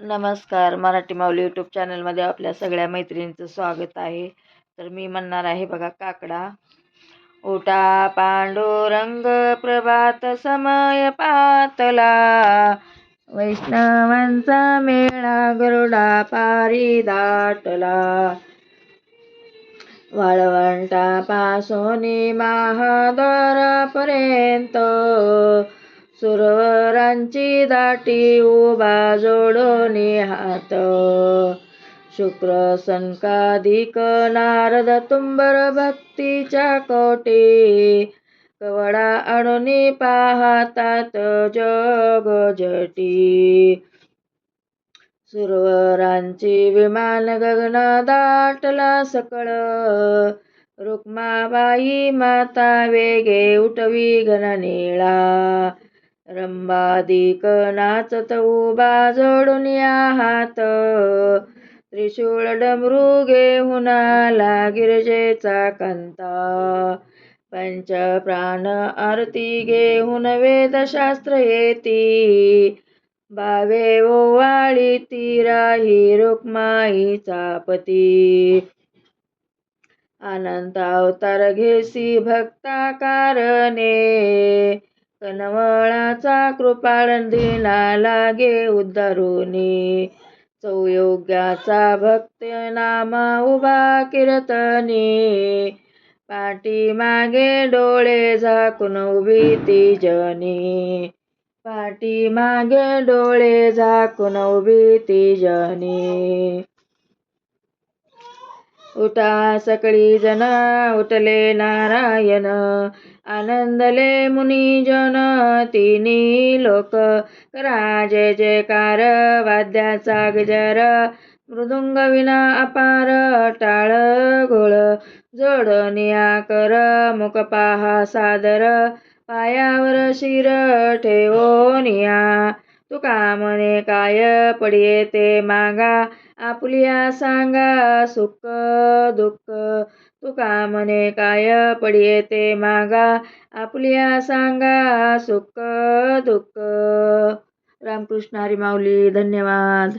नमस्कार. मराठी माऊली यूट्यूब चॅनलमध्ये आपल्या सगळ्या मैत्रिणींचं स्वागत आहे. तर मी म्हणणार आहे बघा काकडा. ओटा पांडुरंग प्रभात समय पातला. वैष्णवांचा मेळा गरुडा पारी दाटला. वाळवंटापासून महाद्वारापर्यंत सुरवरांची दाटी उभा जोडोनी हात. शुक्र संकाधिक नारद तुंबर भक्तीच्या कोटी. कवडा अडुनी पाहतात जग जटी. सुरवरांची विमान गगन दाटला सकळ. रुक्माबाई माता वेगे उठवी निळा. रंबादिक नाचत उभा जोडून या हात. त्रिशूळ डमरू घेऊन आला गिरजेचा कंता. पंच प्राण आरती घेऊन वेदशास्त्र येती. बावे ओवाळी तिराही रुक्माई रुक्माईचा पती अनंत अवतार घेसी भक्ता कारणे कनवळाचा कृपाळ लागे उद्धारुनी. चौयोग्याचा भक्त नामा उभा कीर्तनी. पाठी मागे डोळे झाकून उभी ती जनी. पाठी मागे डोळे झाकून उभी ती जनी. उठा सकळी जन उठले नारायण. आनंदले मुनिजन तिनी लोक करा जय जयकार वाद्याचा गजर मृदुंग विना अपार टाळ घोळ. जोडनिया कर मुख पाहा सादर पायावर शिर ठेवोनिया तुका म्हणे काय पडिये ते मागा? आपुलिया सांगा सुख दुःख तुका म्हणे काय पडिये ते मागा. आपुलिया सांगा सुख दुःख. रामकृष्ण हरी माऊली धन्यवाद.